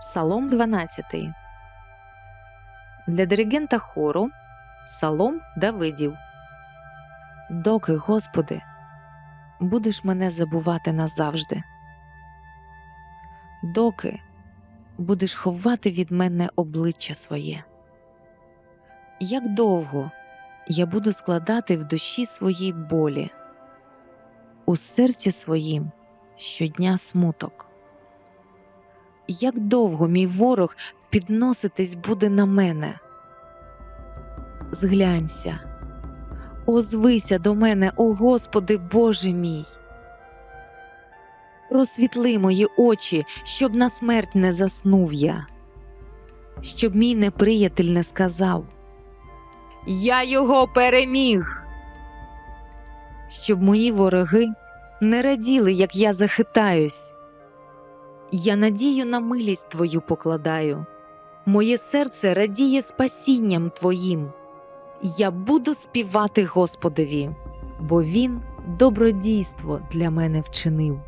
Псалом 12. Для диригента хору Псалом Давидів. Доки, Господи, будеш мене забувати назавжди. Доки будеш ховати від мене обличчя своє. Як довго я буду складати в душі своїй болі, у серці своїм щодня смуток. Як довго мій ворог підноситись буде на мене? Зглянься, озвися до мене, о Господи Боже мій. Розсвітли мої очі, щоб на смерть не заснув я, щоб мій неприятель не сказав. Я його переміг. Щоб мої вороги не раділи, як я захитаюсь. Я надію на милість Твою покладаю, моє серце радіє спасінням Твоїм. Я буду співати Господові, бо Він добродійство для мене вчинив.